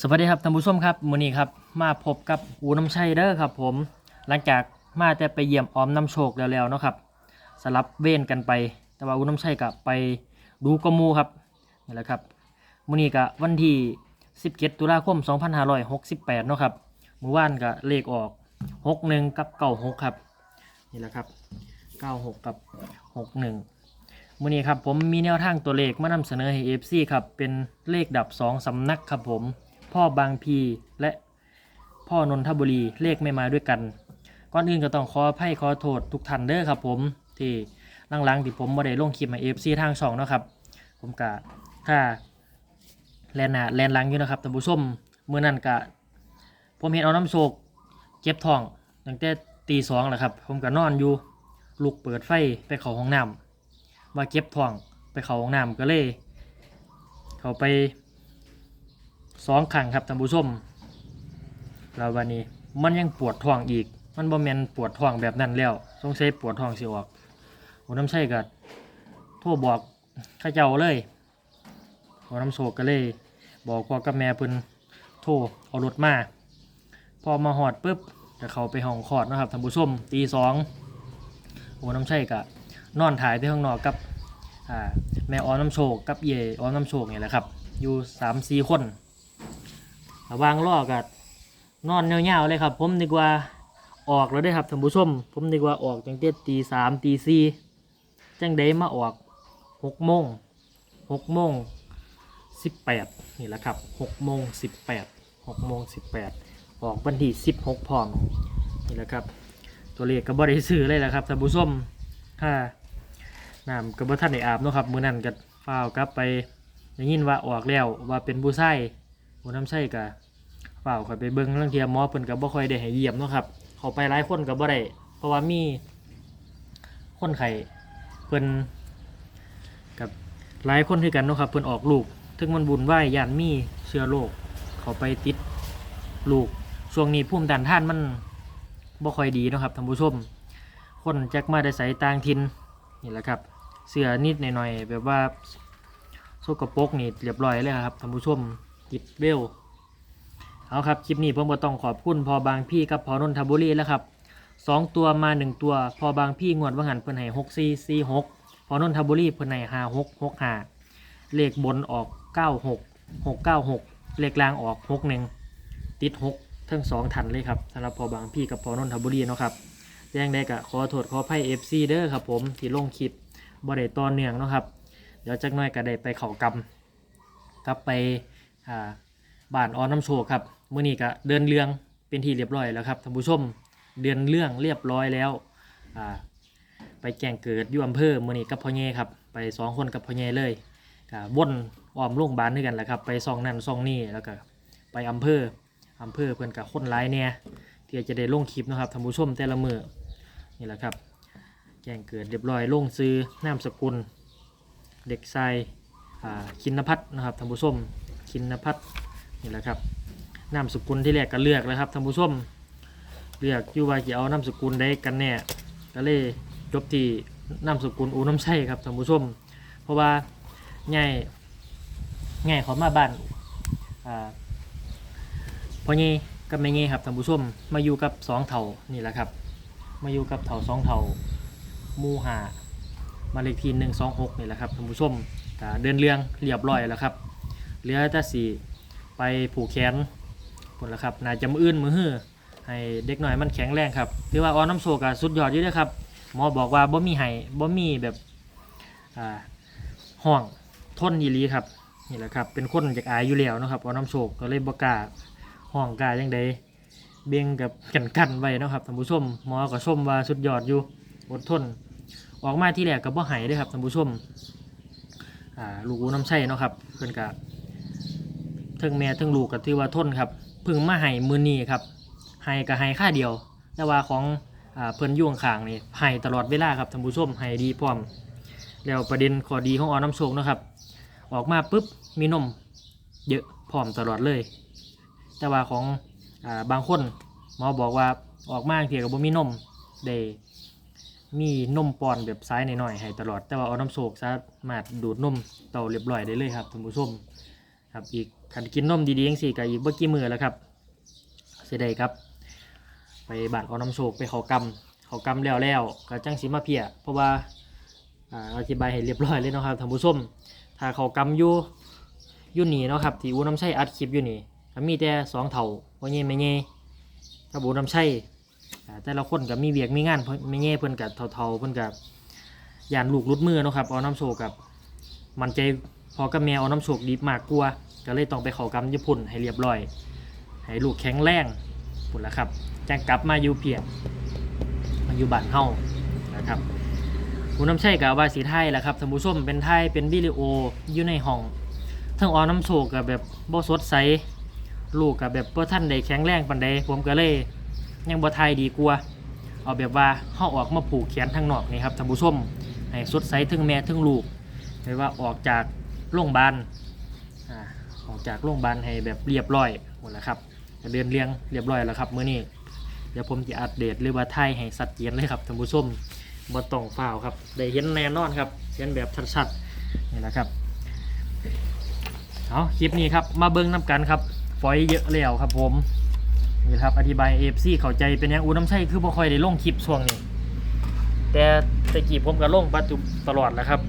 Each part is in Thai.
สวัสดีครับท่านผู้ชมครับมื้อนี้ครับมาพบกับอูน้ำชัยเด้อครับผม หลังจากมาแต่ไปเยี่ยมออมน้ำโชคแล้วๆเนาะครับสลับเว้นกันไป แต่ว่าอูน้ำชัยก็ไปดูกระมูครับนี่แหละครับมื้อนี้ก็วันที่ 17 ตุลาคม 2568เนาะครับมื้อวานก็เลขออก 61 กับ 96 ครับนี่แหละครับ 96 กับ 61มื่อนี้ครับผมมีแนวทางตัวเลขมานำเสนอให้ FC ครับเป็นเลขดับ 2สำนักครับผม พ่อบางพีและพ่อนนทบุรีเลขไม่มาด้วยกัน ก่อนอื่นก็ต้องขออภัยขอโทษทุกท่านเด้อครับผมที่หลังๆที่ผมบ่ได้ลงคลิปมา FC ทางช่องเนาะครับ ผมกะถ้าแลนหนาแลนหลังอยู่นะครับท่านผู้ชมมื้อนั้นกะผมเห็นเอาน้ำโศกเจ็บท้องตั้งแต่ตีสองแหละครับ ผมก็นอนอยู่ลุกเปิดไฟไปเข้าห้องน้ำว่าเก็บท้องไปเข้าห้องน้ำก็เลย เขาไป สองครั้งครับท่านผู้ชมแล้ววันนี้มันยังปวดท้องอีก มันบ่แมนปวดท้องแบบนั้นแล้วสงสัยปวดท้องสิออกหัวน้ำใช่ก็โทรบอกข้าเจ้าเลยหัวน้ำโศกก็เลย บอกพ่อกับแม่เพิ่นโทรเอารถมาพอมาหอดปุ๊บก็เขาไปห้องคอดนะครับท่านผู้ชมตีสองหัวน้ำใช่ก็นอนถ่ายที่ข้างนอกกับอ่าแม่อ้อน้ำโชกกับเย่อ้อน้ำโชกนี่แหละครับ อยู่สามสี่คน วางล่อกับนอนเงาๆเลยครับ ผมนึกว่าออกแล้วได้ครับท่านผู้ชม ผมนึกว่าออกจังเตี้ยตีสามตีสี่จังได้มาออกหกโมงหกโมงสิบแปดนี่แหละครับหกโมงสิบแปดหกโมงสิบแปดออกวันที่สิบหกพร้อมนี่แหละครับตัวเลขก็บริซื้อเลยแหละครับท่านผู้ชมถ้าน้ำกับท่านได้อาบเนาะครับมื้อนั้นก็ฟ้าวกลับไปได้ยินว่าออกแล้วว่าเป็นผู้ ใช้ผู้น้ำใช้ก็ฟ้าวค่อยไปเบิ่งเรื่องเทียมหมอเพิ่นก็บ่ค่อยได้ให้เยี่ยมเนาะครับเขาไปหลายคนก็บ่ได้เพราะว่ามีคนไข้เพิ่นกับหลายคนคือกันเนาะครับเพิ่นออกลูกถึงมันบุญไหวย่านมีเชื้อโรคเขาไปติดลูกช่วงนี้ภูมิต้านทานมันบ่ค่อยดีเนาะครับท่านผู้ชม คนแจ็คมาได้ใส่ต่างทินนี่แหละครับ เสื้อนิดหน่อยๆแบบว่าโซกโปรกนี่เรียบร้อยเลยครับท่านผู้ชม ติดเบลเอาครับคลิปนี้ผมก็ต้องขอบคุณพอบางพี่กับพอนนทบุรีแล้วครับสองตัวมาหนึ่งตัวพอบางพี่งวดว่างหันเพิ่นให้หกสี่สี่หกพอนนทบุรีเพิ่นให้ห้าหกหกห้าเลขบนออกเก้าหกหกเก้าหกเลขล่างออกหกหนึ่งติดหกทั้งสองทันเลยครับสำหรับพอบางพี่กับพอนนทบุรีเนาะครับแจ้งได้กะขอโทษขออภัย FC เด้อครับผมที่ลงคลิปบ่ได้ตอนเนื่องเนาะครับ เดี๋ยวจักหน่อยก็ได้ไปเขากำกลับไป อ่าบ้านออนน้ำโชคครับเมื้อนี้ก็เดินเรื่องเป็นที่เรียบร้อยแล้วครับท่านผู้ชมเดินเรื่องเรียบร้อยแล้วอ่าไปแจ้งเกิดอยู่อำเภอเมื้อนี้กับพ่อเย่ครับไปสองคนกับพ่อเย่เลยก็วนอ้อมโรงพยาบาลด้วยกันแหละครับ ไปซองนั่นซองนี่แล้วก็ไปอำเภออำเภอเพิ่อนกับคนร้ายเนี่ยที่จะได้ลงคลิปนะครับท่านผู้ชมแต่ละมือนี่แหละครับแจ้งเกิดเรียบร้อยลงซื้อนามสกุล เด็กชายคินพัฒน์นะครับท่านผู้ชม คินพัฒน์นี่แหละครับนามสกุลที่แรกก็เลือกแล้วครับท่านผู้ชมเลือกอยู่ว่าจะเอานามสกุลใดกันแน่ก็เลยจบที่นามสกุลอูน้ำใช่ครับท่านผู้ชม เพราะว่าง่ายง่ายเขามาบ้านอ่าพอเงี้กับแม่เงี้ครับท่านผู้ชมมาอยู่กับสองเถานี่แหละครับ มาอยู่กับเถาสองเถามูหามาเลขที่หนึ่งสองหกนี่แหละครับท่านผู้ชมเดินเรื่องเรียบร้อยแล้วครับ เหลือแต่สีไปผูกแขนผลละครับน่าจะมืออื่นมือฮื้อให้เด็กหน่อยมันแข็งแรงครับหรือว่าออน้ำโซกะสุดยอดอยู่เด้อครับหมอบอกว่าบ่มีไห้บ่มีแบบอ่าห้องทนยีรีครับนี่แหละครับเป็นคนจากอายอยู่แล้วนะครับออน้ำโซกก็เลยบ่กล้าห้องกายยังไดเบียงกับกันกันไว้นะครับท่านผู้ชมหมอก็ชมว่าสุดยอดอยู่อดทน ออกมาที่แรกกับบ่หายด้อครับท่านผู้ชมอ่าลูกอูน้ำใช่นะครับเพิ่นกะ ทั้งแม่ทั้งลูกก็ถือว่าทนครับพิ่งมาให้มือนี้ครับให้ก็ให้ค่าเดียว แต่ว่าของอเพิ่นยุ่ข้างนี่ให้ตลอดเวลาครับท่านผู้ชมให้ดีพร้อม แล้วประเด็นข้อดีของออน้ำโชคนะครับ ออกมาปุ๊บมีนมเยอะพร้อมตลอดเลย แต่ว่าของอาบางคนหมอบอกว่าออกมาเทียกับบ่มีนมได้มีนมปอนแบบซ้ายหน่อยๆให้ตลอด แต่ว่าเอาน้ำโศกสามารถดูดนมเต่าเรียบร้อยได้เลยครับท่านผู้ชม ครับอีกคันกินนมดีๆจังสี่ก็อีกบ่อกี่มื้อแล้วครับเสิได้ครับ ไปบานเอาน้ำโชคไปเขากำเขากำแล้วแล้วก็จังสิมาเพียเพราะว่าอธิบายให้เรียบร้อยเลยเนาะครับท่านผู้ชมถ้าเขากำอยู่อยู่นี่เนาะครับที่อูน้ำใช้อัดคลิปอยู่นี่ก็มีแต่สองเท่าพ่อเย่ไม่เย่กับอูน้ำใช้อ่าแต่ละคนก็มีเวียกมีงานเพราะไม่เย่เพิ่นกับเท่าๆเพิ่นกับยานลูกรุดมือเนาะครับเอาน้ำโชกับมันใจ พอกับแมวเอาน้ำโชคดีมากกลัว ก็เลยต้องไปเขากำญี่ปุ่นให้เรียบร้อย ให้ลูกแข็งแรงปุ่นละครับจังกลับมาอยู่เพียรมาอยู่บ้านเฮานะครับผู้น้ำใช่กับว่าสีไทยแหละครับท่านผู้ชมเป็นไทยเป็นวิดีโออยู่ในห้องทั้งออน้ำโชคกับแบบบ่สดใสลูกกับแบบบ่อท่านได้แข็งแรงปันใดผมก็เลยยังบ่ไทยดีกว่าเอาแบบว่าเฮาออกมาผูกแขนทางนอกนี่ครับท่านผู้ชมให้สดใสทั้งแม่ทั้งลูกไม่ว่าออกจาก โรงพยาบาลออกจากโรงพยาบาลให้แบบเรียบร้อยหมดแล้วครับก็เดินเรียงเรียบร้อยแล้วครับมื้อนี้เดี๋ยวผมจะอัปเดตหรือว่าถ่ายให้สัดเจนเลยครับท่านผู้ชมบ่ต้องฝ้าวครับได้เห็นแน่นอนครับเห็นแบบชัดๆนี่แหละครับเอาคลิปนี้ครับมาเบิ้งน้ำกันครับฝอยเยอะแล้วครับผมนี่ครับอธิบาย AFC เข้าใจเป็นยังอูน้ำใช่คือบ่ค่อยได้ลงคลิปช่วงนี้ แต่ตะกี้ผมก็ลงปัจจุตลอดแล้วครับ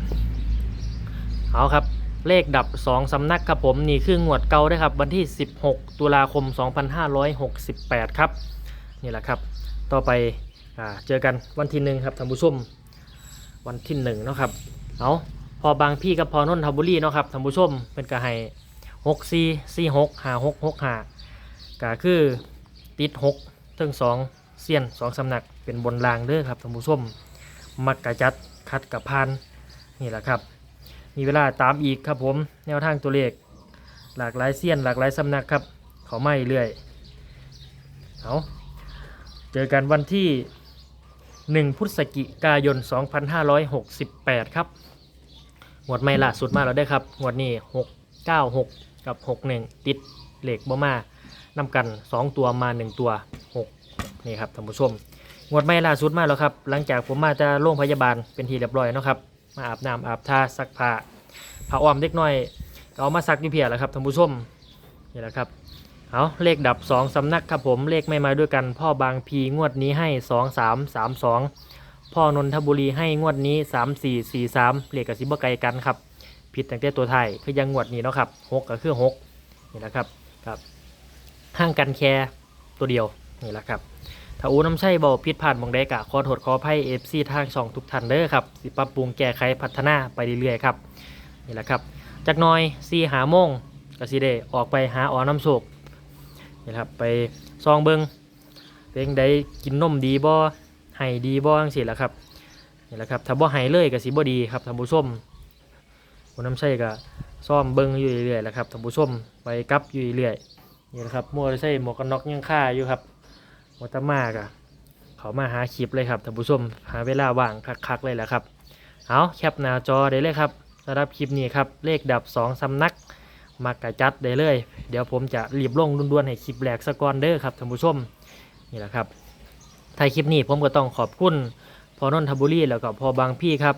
เอาครับ เลขดับ 2 สำนักครับผมนี่คืองวดเก่าด้วยครับ วันที่ 16 ตุลาคม 2568 ครับ นี่แหละครับ ต่อไปอ่าเจอกันวันที่หนึ่งครับท่านผู้ชมวันที่หนึ่งเนาะครับเอาพอบางพี่กับพอนนทบุรีเนาะครับท่านผู้ชมเป็นกระไห้หกสี่สี่หกหาหกหกหาก็คือติดหกถึงสองเซียนสองสำนักเป็นบนรางเด้อครับท่านผู้ชมมักกะจัดคัดกับพานนี่แหละครับ มีเวลาตามอีกครับผม แนวทางตัวเลข หลากหลายเซียนหลากหลายสำนักครับเขาไม่เรื่อยเอาเจอกันวันที่ 1พฤศจิกายน 2568 ครับงวดไม่ล่าสุดมาแล้วได้ครับงวดนี้ 696 กับ 61 ติดเหล็กบ่มานำกัน 2 ตัวมา 1 ตัว 6 นี่ครับท่านผู้ชมงวดไม่ล่าสุดมาแล้วครับ หลังจากผมมาจะโรงพยาบาลเป็นทีเรียบร้อยนะครับ มาอาบน้ำอาบท่าซักผ้าผ้าอ้อมเด็กน้อยเอามาซักนี่เพียแล้วครับท่านผู้ชมนี่แหละครับเอาเลขดับ 2 สำนักครับผมเลขไม่มาด้วยกัน พ่อบางพีงวดนี้ให้ 2 3 3 2 พ่อนนทบุรีให้งวดนี้ 3 4 4 3 เลขกับซิบไกลกันครับผิดตั้งแต่ตัวไทยคือยังงวดนี้เนาะครับ6ก็คือ6นี่แหละครับครับห่างกันแค่ตัวเดียวนี่แหละครับ ถ้าอูน้ำใช่เบาผิดพลาดมองใดกะขอโทษขออภัยเอฟซีทางช่องทุกท่านเด้อครับสิปรับปรุงแก้ไขพัฒนาไปเรื่อยๆครับนี่แหละครับจากน้อยซีหาโมงก็สิได้ออกไปหาอ๋อน้ำโศกนี่แหละครับไปซองเบิงเป็นได้กินนมดีบ่ให้ดีบ่จังซี่แหละครับนี่แหละครับถ้าบ่ให้เลยก็สิบ่ดีครับท่านผู้ชมอูน้ำใช่ก็ซ่อมเบิงอยู่เรื่อยๆแหละครับท่านผู้ชมไปกับอยู่เรื่อยๆนี่แหละครับมัวใส่หมวกกันน็อกยังค่าอยู่ครับ วัตมากอะเขามาหาคลิปเลยครับท่านผู้ชมหาเวลาว่างคักๆเลยแหละครับเอาแคปหน้าจอได้เลยครับสำหรับคลิปนี้ครับเลขดับ2สำนักมักกะจัดได้เลย เดี๋ยวผมจะรีบลงด่วนๆให้คลิปแหลกสกอนเด้อครับท่านผู้ชมนี่แหละครับท้ายคลิปนี้ผมก็ต้องขอบคุณพอนนทบุรีแล้วก็พอบางพี่ครับ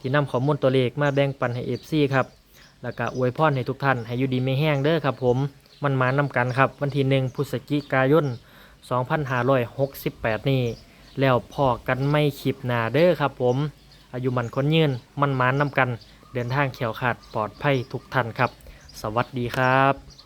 ที่นำข้อมูลตัวเลขมาแบ่งปันให้เอฟซีครับแล้วก็อวยพรให้ทุกท่านให้อยู่ดีไม่แห้งเด้อครับผมมันมานำกันครับ วันที่หนึ่งพฤศจิกายน 2568 นี่แล้วพอกันไม่ขีบหนาเด้อครับผม อายุมันคนยืนมันมานนำกัน เดินทางเขียวขาดปลอดภัยทุกท่านครับ สวัสดีครับ